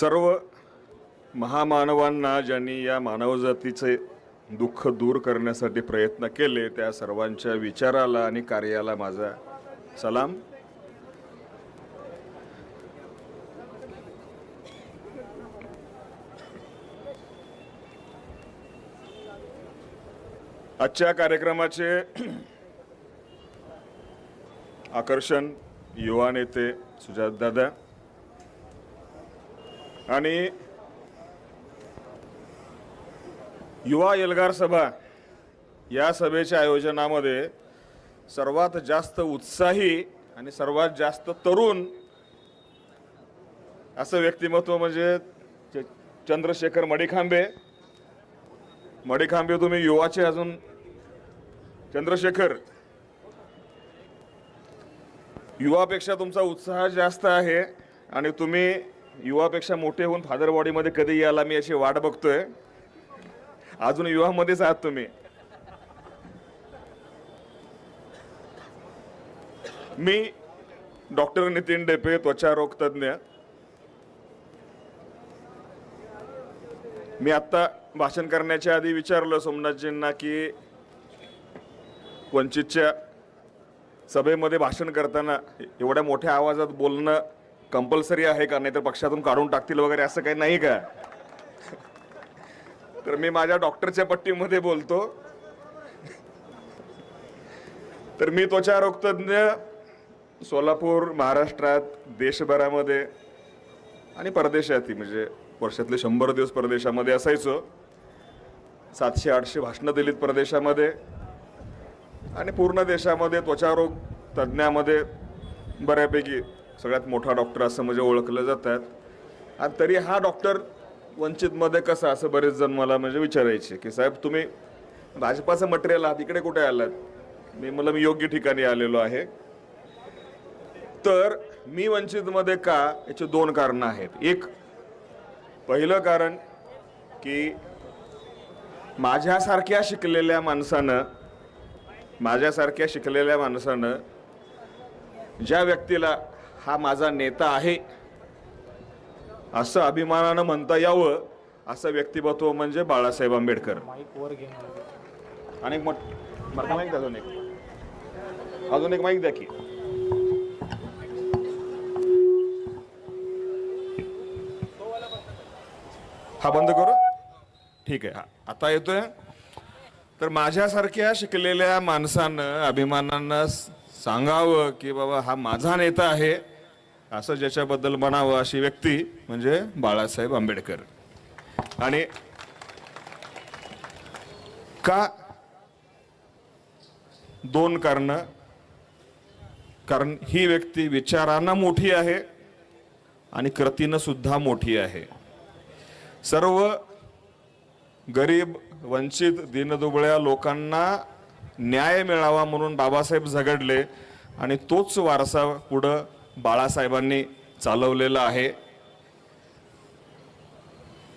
सर्व महामानवांना ज्यांनी या मानवजातीचे दुःख दूर करण्यासाठी प्रयत्न केले त्या सर्वांच्या विचाराला आणि कार्याला माझा सलाम. आजच्या कार्यक्रमाचे आकर्षण युवा नेते सुजातदादा आणि युवा एल्गार सभा या सभेच्या आयोजनामध्ये सर्वात जास्त उत्साही आणि सर्वात जास्त तरुण असं व्यक्तिमत्व म्हणजे च- चंद्रशेखर मडिखांबे. मडिखांबे तुम्ही युवाचे अजून. चंद्रशेखर युवापेक्षा तुमचा उत्साह जास्त आहे आणि तुम्ही युवापेक्षा मोठे होऊन फादर बॉडीमध्ये कधी याला मी अशी वाट बघतोय. अजून युवामध्येच आहात तुम्ही. मी डॉक्टर नितीन डेपे त्वचारोग तज्ज्ञ. मी आत्ता भाषण करण्याच्या आधी विचारलं सोमनाथजींना की वंचितच्या सभेमध्ये भाषण करताना एवढ्या मोठ्या आवाजात बोलणं कंपल्सरी आहे का? नाही तर पक्षातून काढून टाकतील वगैरे असं काही नाही का? तर मी माझ्या डॉक्टरच्या पट्टीमध्ये बोलतो. तर मी त्वचा रोगतज्ञ सोलापूर महाराष्ट्रात देशभरामध्ये आणि परदेशातही म्हणजे वर्षातले शंभर दिवस परदेशामध्ये असायचो. सातशे आठशे भाषणं दिलीत परदेशामध्ये. आणि पूर्ण देशामध्ये त्वचारोग तज्ज्ञामध्ये बऱ्यापैकी सगळ्यात मोठा डॉक्टर असं म्हणजे ओळखलं जातात. आणि तरी हा डॉक्टर वंचितमध्ये कसा असं बरेच जण मला म्हणजे विचारायचे की साहेब तुम्ही भाजपाचं मटेरियल आहात इकडे कुठे आलात? मी मला मी योग्य ठिकाणी आलेलो आहे. तर मी वंचितमध्ये का? याची दोन कारणं आहेत. एक पहिलं कारण की माझ्यासारख्या शिकलेल्या माणसानं माझ्यासारख्या शिकलेल्या माणसानं ज्या व्यक्तीला हा माझा नेता आहे. असं अभिमानानं म्हणता यावं असं व्यक्तिमत्व म्हणजे बाळासाहेब आंबेडकर. माईक वर घे द्या अजून एक? अजून एक माईक द्या की. हा बंद करू? ठीक आहे हा. आता येतोय. तर माझ्यासारख्या शिकलेल्या माणसानं अभिमानानं सांगावं की बाबा हा माझा नेता आहे. असं ज्याच्याबद्दल म्हणावं अशी व्यक्ती म्हणजे बाळासाहेब आंबेडकर. आणि का दोन कारण? कारण ही व्यक्ती विचारानं मोठी आहे आणि कृतीनं सुद्धा मोठी आहे. सर्व गरीब वंचित दीनदुबळ्या लोकांना न्याय मिळावा म्हणून बाबासाहेब झगडले आणि तोच वारसा पुढं बाळासाहेबांनी चालवलेलं आहे.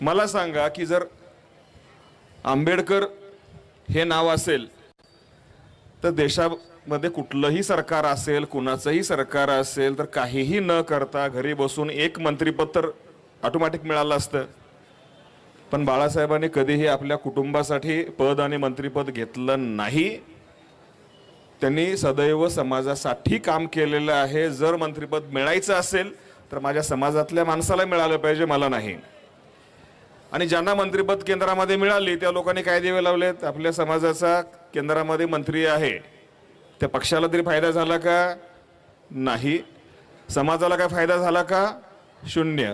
मला सांगा की जर आंबेडकर हे नाव असेल तर देशामध्ये कुठलंही सरकार असेल कुणाचंही सरकार असेल तर काहीही न करता घरी बसून एक मंत्रीपद तर ऑटोमॅटिक मिळालं असतं. पण बाळासाहेबांनी कधीही आपल्या कुटुंबासाठी पद आणि मंत्रीपद घेतलं नाही. त्यांनी सदैव समाजासाठी काम केलेलं आहे. जर मंत्रीपद मिळायचं असेल तर माझ्या समाजातल्या माणसाला मिळालं पाहिजे मला नाही. आणि ज्यांना मंत्रीपद केंद्रामध्ये मिळाली त्या लोकांनी काय दिवे लावलेत. आपल्या समाजाचा केंद्रामध्ये मंत्री आहे. त्या पक्षाला तरी फायदा झाला का? नाही. समाजाला काय फायदा झाला का? शून्य.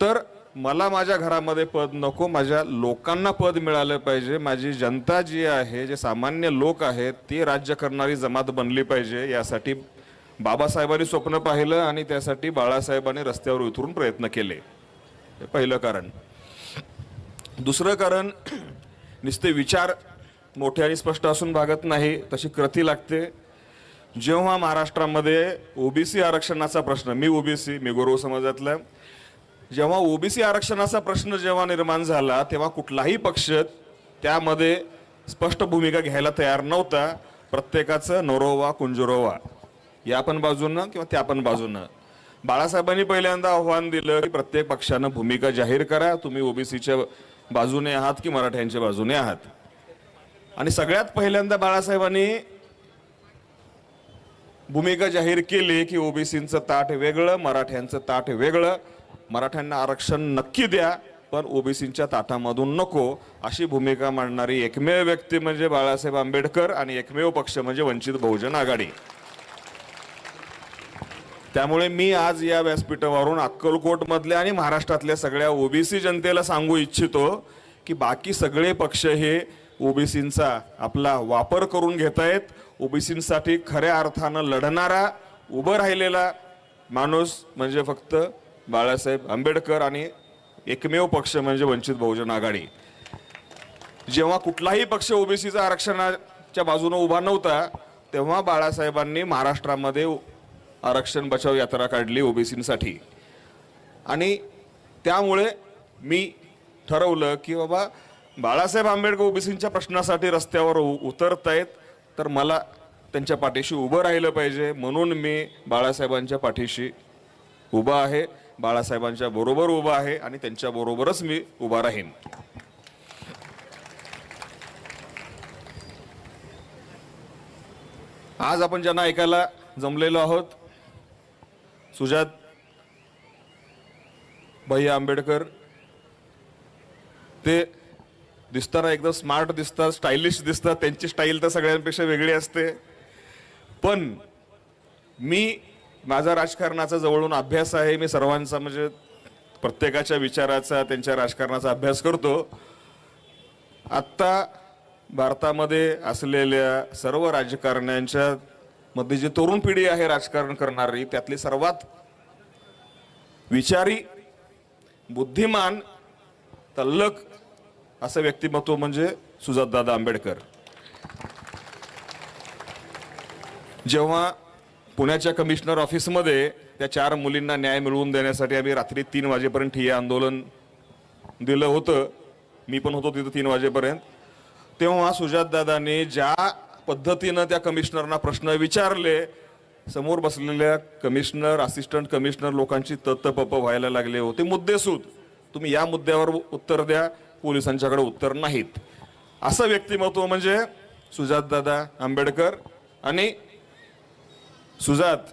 तर मला माझ्या घरामध्ये पद नको माझ्या लोकांना पद मिळालं पाहिजे माझी जनता जी आहे जे सामान्य लोक आहेत ती राज्य करणारी जमात बनली पाहिजे यासाठी बाबासाहेबांनी स्वप्न पाहिलं आणि त्यासाठी बाळासाहेबांनी रस्त्यावर उतरून प्रयत्न केले. हे पहिलं कारण. दुसरं कारण नुसते विचार मोठे आणि स्पष्ट असून भागत नाही तशी कृती लागते. जेव्हा महाराष्ट्रामध्ये ओबीसी आरक्षणाचा प्रश्न मी ओबीसी मी गौरव समाजातला जेव्हा ओबीसी आरक्षणाचा प्रश्न जेव्हा निर्माण झाला तेव्हा कुठलाही पक्ष त्यामध्ये स्पष्ट भूमिका घ्यायला तयार नव्हता. प्रत्येकाचं नरोवा कुंजरोवा. या पण बाजूनं किंवा त्या पण बाजूनं. बाळासाहेबांनी पहिल्यांदा आव्हान दिलं की प्रत्येक पक्षानं भूमिका जाहीर करा. तुम्ही ओबीसीच्या बाजूने आहात की मराठ्यांच्या बाजूने आहात? आणि सगळ्यात पहिल्यांदा बाळासाहेबांनी भूमिका जाहीर केली की ओबीसींचं ताट वेगळं मराठ्यांचं ताट वेगळं. मराठ्यांना आरक्षण नक्की द्या पण ओबीसीच्या ताटामधून नको. अशी भूमिका मांडणारी एकमेव व्यक्ती म्हणजे बाळासाहेब आंबेडकर आणि एकमेव पक्ष म्हणजे वंचित बहुजन आघाडी. त्यामुळे मी आज या व्यासपीठावरून अक्कलकोटमधल्या आणि महाराष्ट्रातल्या सगळ्या ओबीसी जनतेला सांगू इच्छितो की बाकी सगळे पक्ष हे ओबीसींचा आपला वापर करून घेत आहेत. ओबीसींसाठी खऱ्या अर्थानं लढणारा उभं राहिलेला माणूस म्हणजे फक्त बाळासाहेब आंबेडकर आणि एकमेव पक्ष म्हणजे वंचित बहुजन आघाडी. जेव्हा कुठलाही पक्ष ओबीसीचा आरक्षणाच्या बाजूनं उभा नव्हता तेव्हा बाळासाहेबांनी महाराष्ट्रामध्ये आरक्षण बचाव यात्रा काढली ओबीसीसाठी. आणि त्यामुळे मी ठरवलं की बाबा बाळासाहेब आंबेडकर ओबीसींच्या प्रश्नासाठी रस्त्यावर उ- उतरतायत तर मला त्यांच्या पाठीशी उभं राहिलं पाहिजे. म्हणून मी बाळासाहेबांच्या पाठीशी उभा आहे. बाळासाहेबांच्या बरोबर उभा आहे आणि त्यांच्या बरोबरच मी उभा राहीन. आज आपण ज्यांना ऐकायला जमलेलो आहोत सुजात भैया आंबेडकर ते दिसताना एकदम स्मार्ट दिसतात स्टायलिश दिसतात त्यांची स्टाईल तर सगळ्यांपेक्षा वेगळी असते. पण मी माझा राजकारणाचा जवळून अभ्यास आहे. मी सर्वांचा म्हणजे प्रत्येकाच्या विचाराचा त्यांच्या राजकारणाचा अभ्यास करतो. आत्ता भारतामध्ये असलेल्या सर्व राजकारण्यांच्या मध्ये जी तरुण पिढी आहे राजकारण करणारी त्यातली सर्वात विचारी बुद्धिमान तल्लक असं व्यक्तिमत्व म्हणजे सुजातदादा आंबेडकर. जेव्हा पुण्याच्या कमिशनर ऑफिसमध्ये त्या चार मुलींना न्याय मिळवून देण्यासाठी आम्ही रात्री तीन वाजेपर्यंत हे आंदोलन दिलं होतं. मी पण होतो तिथं तीन वाजेपर्यंत. तेव्हा सुजातदादांनी ज्या पद्धतीनं त्या कमिशनरना प्रश्न विचारले समोर बसलेल्या कमिशनर असिस्टंट कमिशनर लोकांची तत्तपप व्हायला लागले होते. मुद्देसूद तुम्ही या मुद्द्यावर उत्तर द्या. पोलिसांच्याकडे उत्तर नाहीत. असं व्यक्तिमत्व म्हणजे सुजातदादा आंबेडकर आणि सुजात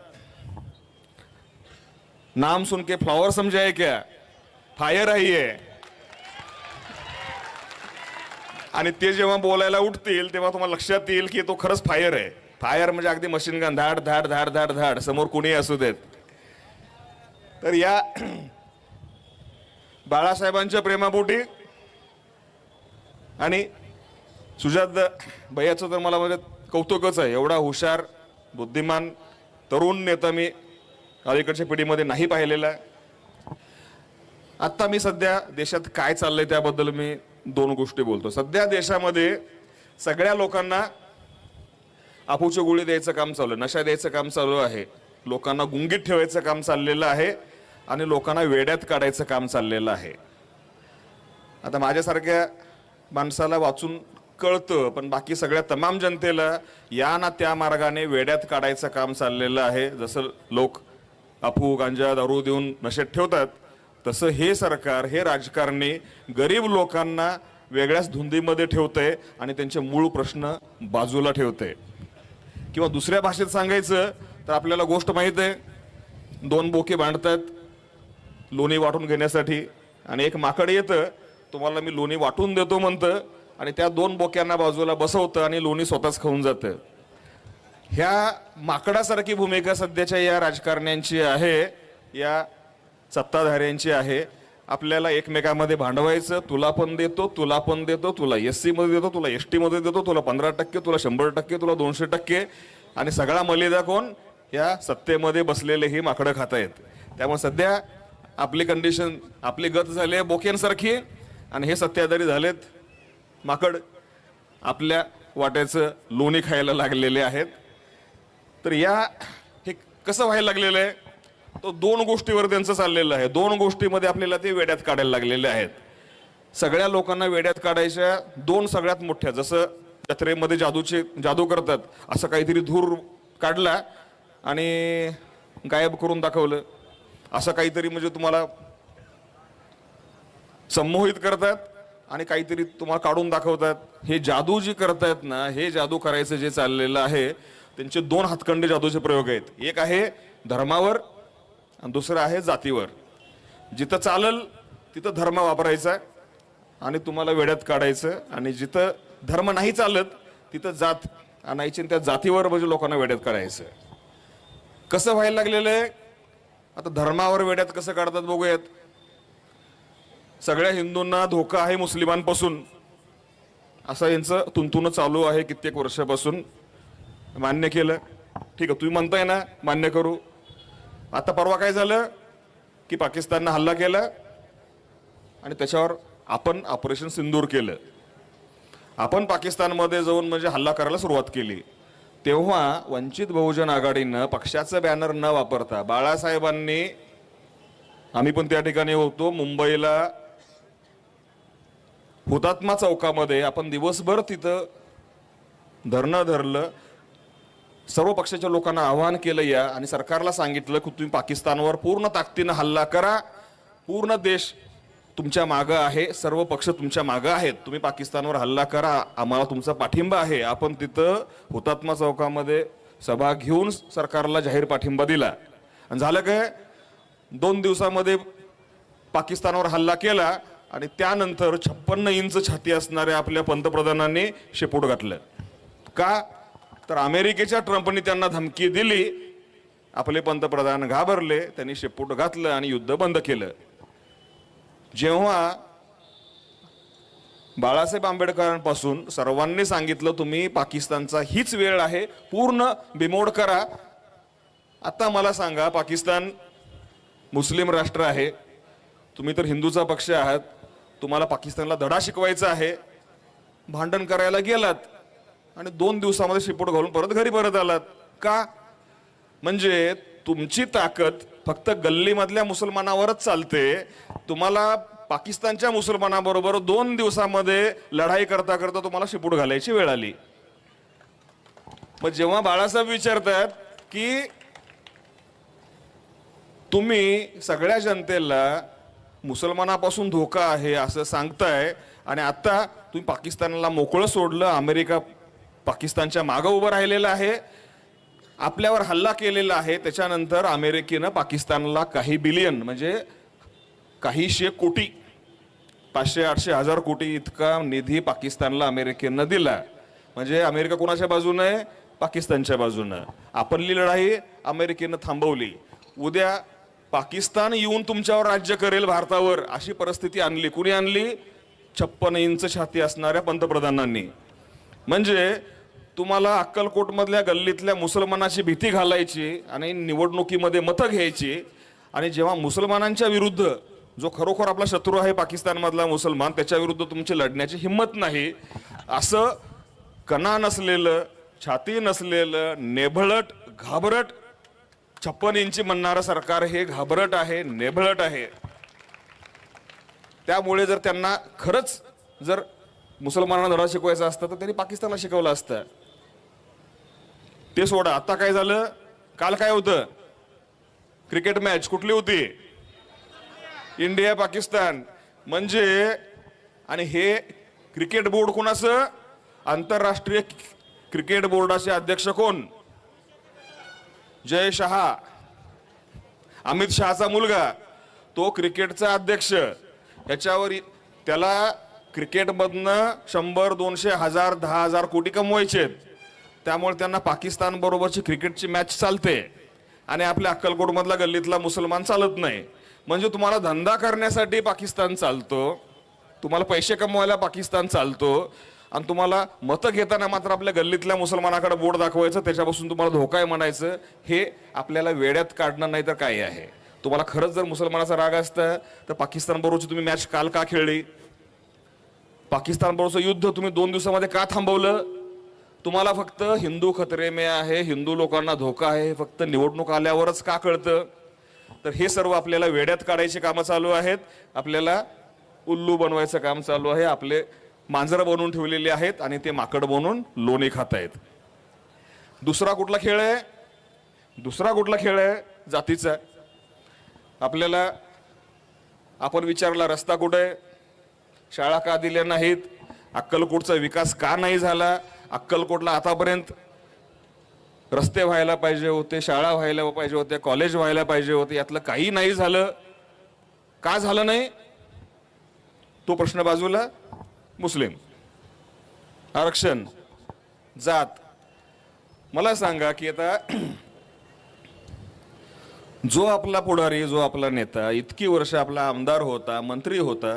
नाम सुन के फ्लावर समझाए क्या? फायर आहे आणि ते जेव्हा बोलायला उठतील तेव्हा तुम्हाला लक्षात येईल की तो खरंच फायर आहे. फायर म्हणजे अगदी मशीन गन धाड धाड धाड धाड धाड. समोर कोणी असू देत. तर या बाळासाहेबांच्या प्रेमापोटी आणि सुजात भैयाचं तर मला म्हणजे कौतुकच आहे. एवढा हुशार बुद्धिमान तरुण नेता मी अलीकडच्या पिढीमध्ये नाही पाहिलेला आहे. आत्ता मी सध्या देशात काय चाललंय त्याबद्दल मी दोन गोष्टी बोलतो. सध्या देशामध्ये सगळ्या लोकांना अफूची गोळी द्यायचं काम चालू आहे नशा द्यायचं काम चालू आहे लोकांना गुंगीत ठेवायचं काम चाललेलं आहे आणि लोकांना वेड्यात काढायचं काम चाललेलं आहे. आता माझ्यासारख्या माणसाला वाचून कळतं पण बाकी सगळ्या तमाम जनतेला या ना त्या मार्गाने वेड्यात काढायचं काम चाललेलं आहे. जसं लोक अफू गांजा दारू देऊन नशेत ठेवतात तसं हे सरकार हे राजकारणी गरीब लोकांना वेगळ्याच धुंदीमध्ये ठेवतंय आणि त्यांचे मूळ प्रश्न बाजूला ठेवतंय. किंवा दुसऱ्या भाषेत सांगायचं तर आपल्याला गोष्ट माहीत आहे दोन बोके बांधतात लोणी वाटून घेण्यासाठी आणि एक माकड येतं तुम्हाला मी लोणी वाटून देतो म्हणतं आणि त्या दोन बोक्यांना बाजूला बसवतं आणि लोणी स्वतःच खाऊन जातं. ह्या माकडासारखी भूमिका सध्याच्या या राजकारण्यांची आहे या सत्ताधाऱ्यांची आहे. आपल्याला एकमेकामध्ये भांडवायचं तुला पण देतो तुला पण देतो तुला एस सीमध्ये देतो तुला एस टीमध्ये देतो तुला पंधरा टक्के तुला शंभर टक्के तुला दोनशे टक्के. आणि सगळा मलिदा कोण? या सत्तेमध्ये बसलेले ही माकडं खात आहेत त्यामुळे सध्या आपली कंडिशन आपली गत झाली आहे बोक्यांसारखी आणि हे सत्ताधारी झालेत. माकड आपल्या वाट्याचं लोणी खायला लागलेले आहेत. तर या हे कसं व्हायला लागलेलं आहे? तो दोन गोष्टीवर त्यांचं चाललेलं आहे. दोन गोष्टीमध्ये आपल्याला ते वेड्यात काढायला लागलेले आहेत. सगळ्या लोकांना वेड्यात काढायच्या दोन सगळ्यात मोठ्या जसं जत्रेमध्ये जादूचे जादू करतात असं काहीतरी धूर काढला आणि गायब करून दाखवलं. असं काहीतरी म्हणजे तुम्हाला संमोहित करतात. आणि काहीतरी तुम्हाला काढून दाखवतात. हे जादू जी करतायत ना हे जादू करायचं जे चाललेलं आहे त्यांचे दोन हातखंडे जादूचे प्रयोग आहेत. एक आहे धर्मावर आणि दुसरं आहे जातीवर. जिथं चालल तिथं धर्म वापरायचा आणि तुम्हाला वेड्यात काढायचं आणि जिथं धर्म नाही चालत तिथं जात आणायची आणि त्या जातीवर म्हणजे लोकांना वेड्यात काढायचं. कसं व्हायला लागलेलं आहे? आता धर्मावर वेड्यात कसं काढतात बघूयात. सगळ्या हिंदूंना धोका आहे मुस्लिमांपासून. असं यांचं तुंतुन चालू आहे कित्येक वर्षापासून. मान्य केलं. ठीक आहे तुम्ही म्हणताय ना मान्य करू. आता परवा काय झालं? की पाकिस्ताननं हल्ला केला आणि त्याच्यावर आपण ऑपरेशन सिंदूर केलं. आपण पाकिस्तानमध्ये जाऊन म्हणजे हल्ला करायला सुरुवात केली. तेव्हा वंचित बहुजन आघाडीनं पक्षाचं बॅनर न वापरता बाळासाहेबांनी आम्ही पण त्या ठिकाणी होतो मुंबईला हुतात्मा चौकामध्ये आपण दिवसभर तिथं धरणं धरलं सर्व पक्षाच्या लोकांना आवाहन केलं या आणि सरकारला सांगितलं की तुम्ही पाकिस्तानवर पूर्ण ताकदीनं हल्ला करा. पूर्ण देश तुमच्या मागं आहे सर्व पक्ष तुमच्या मागं आहेत. तुम्ही पाकिस्तानवर हल्ला करा आम्हाला तुमचा पाठिंबा आहे. आपण तिथं हुतात्मा चौकामध्ये सभा घेऊन सरकारला जाहीर पाठिंबा दिला. आणि झालं काय? दोन दिवसामध्ये पाकिस्तानवर हल्ला केला. आणि त्यानंतर छप्पन्न इंच छाती असणाऱ्या आपल्या पंतप्रधानांनी शेपूट घातलं. का? तर अमेरिकेच्या ट्रम्पनी त्यांना धमकी दिली. आपले पंतप्रधान घाबरले त्यांनी शेपूट घातलं आणि युद्ध बंद केलं. जेव्हा बाळासाहेब आंबेडकरांपासून सर्वांनी सांगितलं तुम्ही पाकिस्तानचा हीच वेळ आहे पूर्ण बिमोड करा. आता मला सांगा पाकिस्तान मुस्लिम राष्ट्र आहे. तुम्ही तर हिंदूचा पक्ष आहात. तुम्हाला पाकिस्तानला धडा शिकवायचा आहे. भांडण करायला गेलात आणि दोन दिवसामध्ये शिपूट घालून परत घरी परत आलात. का? म्हणजे तुमची ताकद फक्त गल्लीमधल्या मुसलमानावरच चालते. तुम्हाला पाकिस्तानच्या मुसलमानाबरोबर दोन दिवसामध्ये लढाई करता करता तुम्हाला शिपूट घालायची वेळ आली. मग जेव्हा बाळासाहेब विचारतात की तुम्ही सगळ्या जनतेला मुसलमानापासून धोका आहे असं सांगताय. आणि आता तुम्ही पाकिस्तानला मोकळं सोडलं अमेरिका पाकिस्तानच्या मागं उभं राहिलेलं आहे. आपल्यावर हल्ला केलेला आहे. त्याच्यानंतर अमेरिकेनं पाकिस्तानला काही बिलियन म्हणजे काहीशे कोटी पाचशे आठशे हजार कोटी इतका निधी पाकिस्तानला अमेरिकेनं दिला म्हणजे अमेरिका कोणाच्या बाजूनं आहे? पाकिस्तानच्या बाजूनं. आपली लढाई अमेरिकेनं थांबवली. उद्या पाकिस्तान येऊन तुमच्यावर राज्य करेल भारतावर अशी परिस्थिती आणली. कुणी आणली? छप्पन इंच छाती असणाऱ्या पंतप्रधानांनी. म्हणजे तुम्हाला अक्कलकोटमधल्या गल्लीतल्या मुसलमानाची भीती घालायची आणि निवडणुकीमध्ये मतं घ्यायची आणि जेव्हा मुसलमानांच्या विरुद्ध जो खरोखर आपला शत्रू आहे पाकिस्तानमधला मुसलमान त्याच्या विरुद्ध तुमची लढण्याची हिंमत नाही असं कणा नसलेलं छाती नसलेलं नेभळट घाबरट छप्पन इंची म्हणणारं सरकार हे घाबरट आहे नेभळट आहे. त्यामुळे जर त्यांना खरंच जर मुसलमानांना धडा शिकवायचा असतं तर त्यांनी पाकिस्तानला शिकवलं असतं. ते सोडा आता काय झालं? काल काय होतं? क्रिकेट मॅच कुठली होती? इंडिया पाकिस्तान. म्हणजे आणि हे क्रिकेट बोर्ड कोणाचं आंतरराष्ट्रीय क्रिकेट बोर्डाचे अध्यक्ष कोण? जय शहा. अमित शहाचा मुलगा. तो क्रिकेटचा अध्यक्ष. याच्यावर त्याला क्रिकेटमधनं शंभर दोनशे हजार दहा हजार कोटी कमवायचे आहेत. त्यामुळे त्यांना पाकिस्तान बरोबरची क्रिकेटची मॅच चालते. आणि आपल्या अक्कलकोटमधला गल्लीतला मुसलमान चालत नाही. म्हणजे तुम्हाला धंदा करण्यासाठी पाकिस्तान चालतो. तुम्हाला पैसे कमवायला पाकिस्तान चालतो. आणि तुम्हाला मतं घेताना मात्र आपल्या गल्लीतल्या मुसलमानाकडे बोट दाखवायचं त्याच्यापासून तुम्हाला धोका आहे म्हणायचं हे आपल्याला वेड्यात काढणं नाही तर काय आहे? तुम्हाला खरंच जर मुसलमानाचा राग असता तर पाकिस्तान बरोबरची तुम्ही मॅच काल का खेळली? पाकिस्तान बरोबरचं युद्ध तुम्ही दोन दिवसामध्ये का थांबवलं? तुम्हाला फक्त हिंदू खतरे मे आहे हिंदू लोकांना धोका आहे हे फक्त निवडणूक आल्यावरच का कळतं? तर हे सर्व आपल्याला वेड्यात काढायची कामं चालू आहेत. आपल्याला उल्लू बनवायचं काम चालू आहे. आपले मांजरं बनवून ठेवलेली आहेत आणि ते माकड बनवून लोणी खात आहेत दुसरा कुठला खेळ आहे? दुसरा कुठला खेळ आहे? जातीचा. आपल्याला आपण विचारला रस्ता कुठे आहे? शाळा का दिल्या नाहीत? अक्कलकोटचा विकास का नाही झाला? अक्कलकोटला आतापर्यंत रस्ते व्हायला पाहिजे होते शाळा व्हायला पाहिजे होते कॉलेज व्हायला पाहिजे होते यातलं काही नाही झालं. का झालं नाही? तो प्रश्न बाजूला. मुस्लिम. आरक्षण जात. मला सांगा की आता जो आपला पुढारी जो आपला नेता इतकी वर्ष आपला आमदार होता मंत्री होता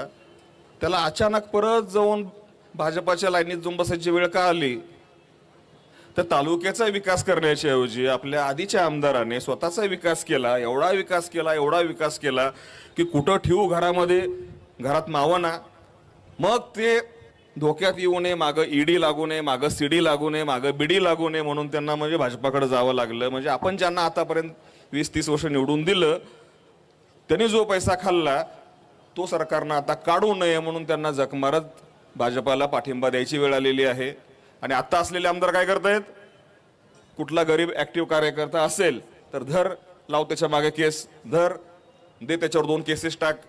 त्याला अचानक परत जाऊन भाजपाच्या लाईनीत जाऊन बसायची वेळ का आली? तर तालुक्याचा विकास करण्याच्या ऐवजी आपल्या आधीच्या आमदाराने स्वतःचा विकास केला एवढा विकास केला एवढा विकास केला की कुठं ठेवू घरामध्ये? घरात मावना मग ते धोक्यात येऊ नये मागं ईडी लागू नये मागं सीडी लागू नये मागं बीडी लागू नये म्हणून त्यांना म्हणजे भाजपाकडे जावं लागलं. म्हणजे आपण ज्यांना आतापर्यंत वीस तीस वर्ष निवडून दिलं त्यांनी जो पैसा खाल्ला तो सरकारनं आता काढू नये म्हणून त्यांना जखमारत भाजपाला पाठिंबा द्यायची वेळ आलेली आहे. आणि आत्ता असलेले आमदार काय करतायत? कुठला गरीब ऍक्टिव्ह कार्यकर्ता असेल तर धर लाव त्याच्यामागे केस धर दे त्याच्यावर दोन केसेस टाक.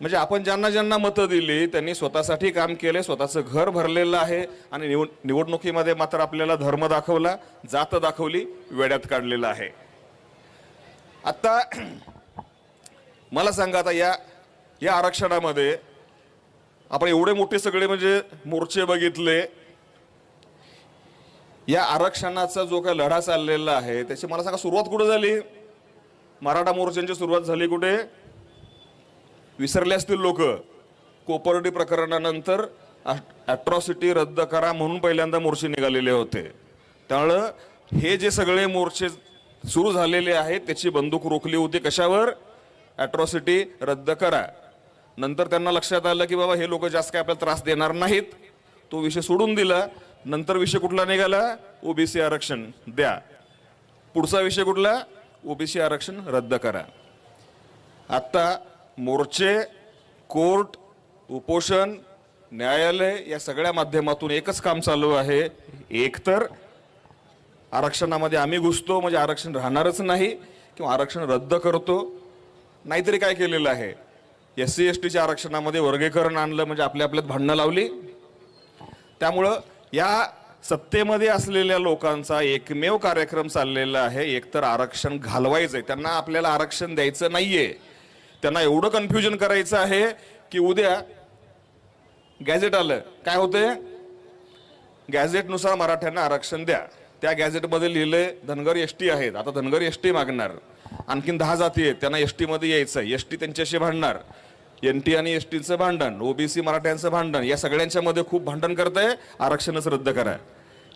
म्हणजे आपण ज्यांना ज्यांना मतं दिली त्यांनी स्वतःसाठी काम केले स्वतःचं घर भरलेलं आहे आणि निवड निवडणुकीमध्ये मात्र आपल्याला धर्म दाखवला जात दाखवली वेड्यात काढलेलं आहे. आता मला सांगा आता या या आरक्षणामध्ये आपण एवढे मोठे सगळे म्हणजे मोर्चे बघितले. या आरक्षणाचा जो काही लढा चाललेला आहे त्याची मला सांगा सुरुवात कुठे झाली? मराठा मोर्चांची सुरुवात झाली कुठे? विसरले असतील लोक. कोपर्डी प्रकरणानंतर ॲट्रॉसिटी रद्द करा म्हणून पहिल्यांदा मोर्चे निघालेले होते. त्यामुळं हे जे सगळे मोर्चे सुरू झालेले आहेत त्याची बंदूक रोखली होती कशावर? ॲट्रॉसिटी रद्द करा. नंतर त्यांना लक्षात आलं की बाबा हे लोक जास्त काय आपल्याला त्रास देणार नाहीत. तो विषय सोडून दिला. नंतर विषय कुठला निघाला? ओबीसी आरक्षण द्या. पुढचा विषय कुठला? ओबीसी आरक्षण रद्द करा. आत्ता मोर्चे कोर्ट उपोषण न्यायालय या सगळ्या माध्यमातून एकच काम चालू आहे. एकतर आरक्षणामध्ये आम्ही घुसतो म्हणजे आरक्षण राहणारच नाही किंवा आरक्षण रद्द करतो. नाहीतरी काय केलेलं आहे? एस सी एस टीच्या आरक्षणामध्ये वर्गीकरण आणलं म्हणजे आपल्या आपल्यात भांडणं लावली. त्यामुळं या सत्तेमध्ये असलेल्या लोकांचा एकमेव कार्यक्रम चाललेला आहे. एकतर आरक्षण घालवायचं आहे त्यांना आपल्याला आरक्षण द्यायचं नाही आहे त्यांना एवढं कन्फ्युजन करायचं आहे की उद्या गॅझेट आलं. काय होते गॅझेटनुसार मराठ्यांना आरक्षण द्या. त्या गॅझेटमध्ये लिहिले धनगर एस टी आहेत. आता धनगर एस टी मागणार. आणखीन दहा जाती आहेत. त्यांना एस टीमध्ये यायचं एस टी त्यांच्याशी भांडणार. एन टी आणि एस टीचं भांडण ओबीसी मराठ्यांचं भांडण या सगळ्यांच्या मध्ये खूप भांडण करताय. आरक्षणच रद्द करा.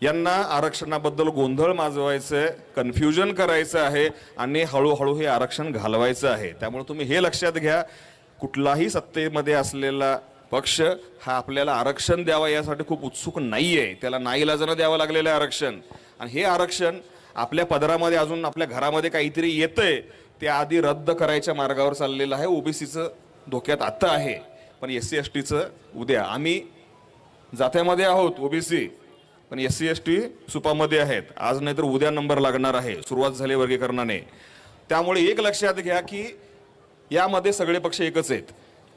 यांना आरक्षणाबद्दल गोंधळ माजवायचं आहे कन्फ्युजन करायचं आहे आणि हळूहळू हे आरक्षण घालवायचं आहे. त्यामुळे तुम्ही हे लक्षात घ्या कुठलाही सत्तेमध्ये असलेला पक्ष हा आपल्याला आरक्षण द्यावा यासाठी खूप उत्सुक नाही आहे त्याला नाईलाजानं द्यावं लागलेलं आहे आरक्षण. आणि हे आरक्षण आपल्या पदरामध्ये अजून आपल्या घरामध्ये काहीतरी येतंय ते आधी रद्द करायच्या मार्गावर चाललेलं आहे. ओबीसीचं धोक्यात आत्ता आहे. पण एस सी एस टीचं उद्या. आम्ही जात्यामध्ये आहोत ओबीसी. पण एस सी एस टी सुपामध्ये आहेत. आज नाही तर उद्या नंबर लागणार आहे. सुरुवात झाली वर्गीकरणाने. त्यामुळे एक लक्षात घ्या की यामध्ये सगळे पक्ष एकच आहेत.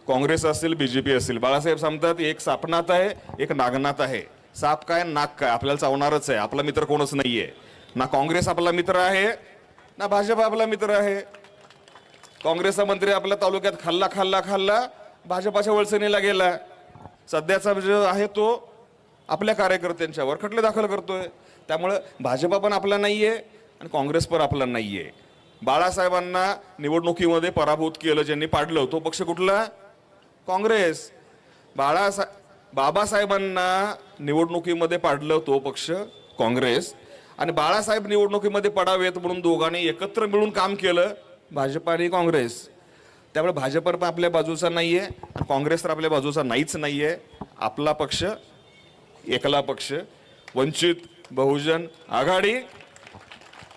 काँग्रेस असेल पी असेल. बाळासाहेब सांगतात एक सापनात आहे एक नागनाथ आहे. साप काय नाक काय? आपल्याला चावणारच आहे. आपला मित्र कोणच नाहीये. ना काँग्रेस आपला मित्र आहे ना भाजप आपला मित्र आहे. काँग्रेसचा मंत्री आपल्या तालुक्यात खाल्ला खाल्ला खाल्ला भाजपाच्या वळसणीला गेला. सध्याचा जो आहे तो आपल्या कार्यकर्त्यांच्यावर खटले दाखल करतोय. त्यामुळं भाजपा पण आपला नाही आहे आणि काँग्रेस पण आपला नाही आहे बाळासाहेबांना निवडणुकीमध्ये पराभूत केलं ज्यांनी पाडलं तो पक्ष कुठला? काँग्रेस. बाळासा बाबासाहेबांना निवडणुकीमध्ये पाडलं तो पक्ष काँग्रेस. आणि बाळासाहेब निवडणुकीमध्ये पडावेत म्हणून दोघांनी एकत्र मिळून काम केलं भाजप आणि काँग्रेस. त्यामुळे भाजप पण आपल्या बाजूचा नाहीये आणि काँग्रेस तर आपल्या बाजूचा नाहीच नाही आहे आपला पक्ष एकला पक्ष वंचित बहुजन आघाडी.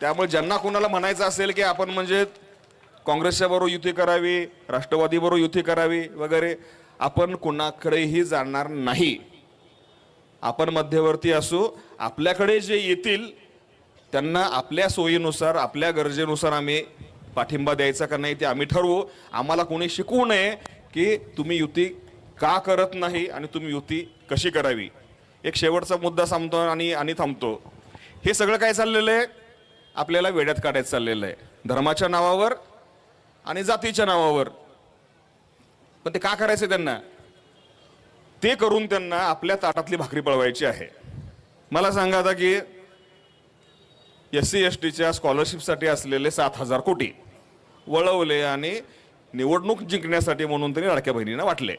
त्यामुळे ज्यांना कोणाला म्हणायचं असेल की आपण म्हणजे काँग्रेसच्या बरोबर युती करावी राष्ट्रवादी बरोबर युती करावी वगैरे आपण कुणाकडेही जाणार नाही. आपण मध्यवर्ती असू आपल्याकडे जे येतील त्यांना आपल्या सोयीनुसार आपल्या गरजेनुसार आम्ही पाठिंबा द्यायचा का नाही ते आम्ही ठरवू. आम्हाला कोणी शिकवू नये की तुम्ही युती का करत नाही आणि तुम्ही युती कशी करावी. एक शेवटचा मुद्दा सांगतो आणि आणि थांबतो. हे सगळं काय चाललेलं आहे? आपल्याला वेड्यात काढायचं चाललेलं आहे. धर्माच्या नावावर आणि जातीच्या नावावर. पण ते का करायचं त्यांना? ते करून त्यांना आपल्या ताटातली भाकरी पळवायची आहे. मला सांगा आता की एस सी एस टीच्या स्कॉलरशिपसाठी असलेले सात हजार कोटी वळवले आणि निवडणूक जिंकण्यासाठी म्हणून त्यांनी लाडक्या बहिणींना वाटले.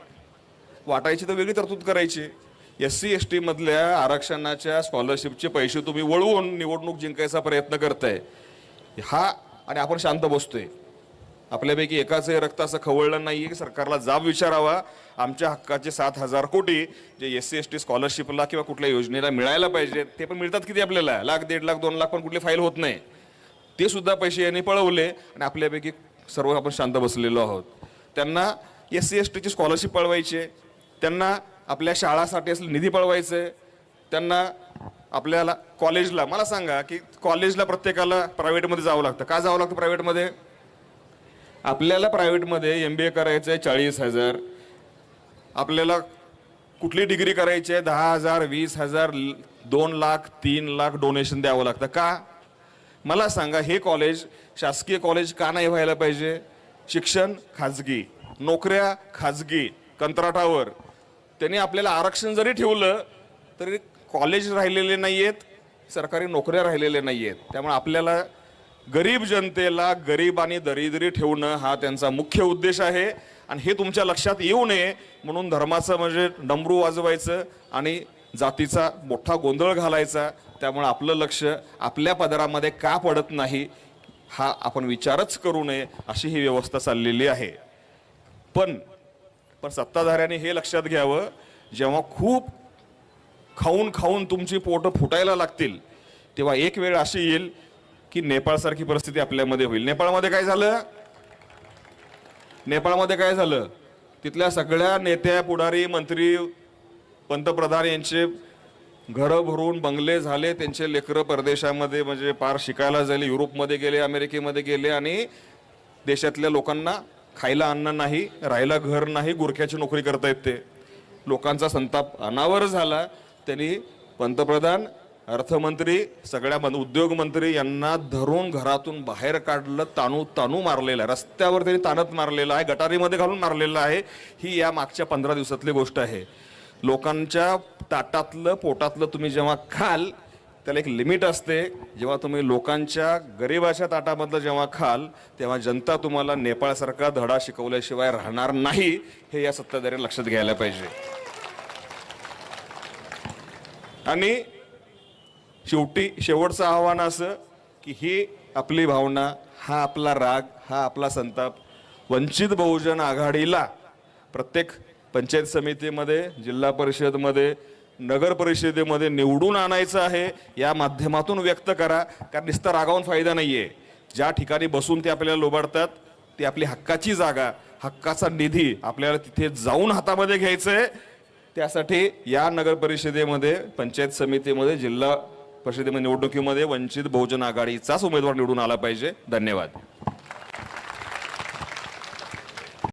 वाटायची तर वेगळी तरतूद करायची. एस सी एस टीमधल्या आरक्षणाच्या स्कॉलरशिपचे पैसे तुम्ही वळवून निवडणूक जिंकायचा प्रयत्न करताय. हा आणि आपण शांत बसतोय. आपल्यापैकी एकाचे रक्त असं खवळलं नाही की सरकारला जाब विचारावा. आमच्या हक्काचे सात हजार कोटी जे एस सी एस टी स्कॉलरशिपला किंवा कुठल्या योजनेला मिळायला पाहिजे ते पण मिळतात किती आपल्याला? लाख दीड लाख दोन लाख पण कुठली फाईल होत नाही. ते सुद्धा पैसे यांनी पळवले आणि आपल्यापैकी सर्व आपण शांत बसलेलो आहोत. त्यांना एस सी एस टीची स्कॉलरशिप पळवायची आहे. त्यांना आपल्या शाळासाठी असलं निधी आहे त्यांना आपल्याला कॉलेजला मला सांगा की कॉलेजला प्रत्येकाला प्रायव्हेटमध्ये जावं लागतं. का जावं लागतं प्रायव्हेटमध्ये आपल्याला प्रायव्हेटमध्ये एम बी ए करायचं आहे चाळीस हजार. आपल्याला कुठली डिग्री करायची आहे दहा हजार वीस हजार दोन लाख तीन लाख डोनेशन द्यावं लागतं. का? मला सांगा हे कॉलेज शासकीय कॉलेज का नाही व्हायला पाहिजे? शिक्षण खाजगी नोकऱ्या खाजगी कंत्राटावर. त्यांनी आपल्याला आरक्षण जरी ठेवलं तरी कॉलेज राहिलेले नाही आहेत सरकारी नोकऱ्या राहिलेल्या नाही आहेत त्यामुळे आपल्याला गरीब जनतेला गरीब आणि दरिद्री ठेवणं हा त्यांचा मुख्य उद्देश आहे. आणि हे तुमच्या लक्षात येऊ नये म्हणून धर्माचं म्हणजे डमरू वाजवायचं आणि जातीचा मोठा गोंधळ घालायचा. त्यामुळे आपलं लक्ष आपल्या पदरामध्ये का पडत नाही हा आपण विचारच करू नये अशी ही व्यवस्था चाललेली आहे. पण पण सत्ताधाऱ्यांनी हे लक्षात घ्यावं जेव्हा खूप खाऊन खाऊन तुमची पोटं फुटायला लागतील तेव्हा एक वेळ अशी येईल की नेपाळसारखी परिस्थिती आपल्यामध्ये होईल. नेपाळमध्ये काय झालं? नेपाळमध्ये काय झालं? तिथल्या सगळ्या नेत्या पुढारी मंत्री पंतप्रधान यांचे घरं भरून बंगले झाले त्यांचे लेकरं परदेशामध्ये म्हणजे पार शिकायला झाले युरोपमध्ये गेले अमेरिकेमध्ये गेले आणि देशातल्या लोकांना खायला अन्न नाही राहायला घर नाही गुरख्याची नोकरी करता येते लोकांचा संताप अनावर झाला त्यांनी पंतप्रधान अर्थमंत्री सगळ्या उद्योगमंत्री यांना धरून घरातून बाहेर काढलं ताणू ताणू मारलेलं आहे. रस्त्यावर त्यांनी ताणत मारलेलं आहे गटारीमध्ये घालून मारलेलं आहे. ही या मागच्या पंधरा दिवसातली गोष्ट आहे. लोकांच्या ताटातलं पोटातलं तुम्ही जेव्हा खाल त्याला एक लिमिट असते जेव्हा तुम्ही लोकांच्या गरिबाच्या ताटामधलं जेव्हा खाल तेव्हा जनता तुम्हाला नेपाळसारखा धडा शिकवल्याशिवाय राहणार नाही हे या सत्ताधारी लक्षात घ्यायला पाहिजे. आणि शेवटी शेवटचं आव्हान असं की ही आपली भावना हा आपला राग हा आपला संताप वंचित बहुजन आघाडीला प्रत्येक पंचायत समितीमध्ये जिल्हा परिषदमध्ये नगर परिषदेमध्ये निवडून आणायचं आहे या माध्यमातून व्यक्त करा कारण नुसतं रागावून फायदा नाही आहे ज्या ठिकाणी बसून ते आपल्याला लोबाडतात ती आपली हक्काची जागा हक्काचा निधी आपल्याला तिथे जाऊन हातामध्ये घ्यायचं आहे त्यासाठी या नगर परिषदेमध्ये पंचायत समितीमध्ये जिल्हा परिषदेमध्ये निवडणुकीमध्ये वंचित बहुजन आघाडीचाच उमेदवार निवडून आला पाहिजे. धन्यवाद.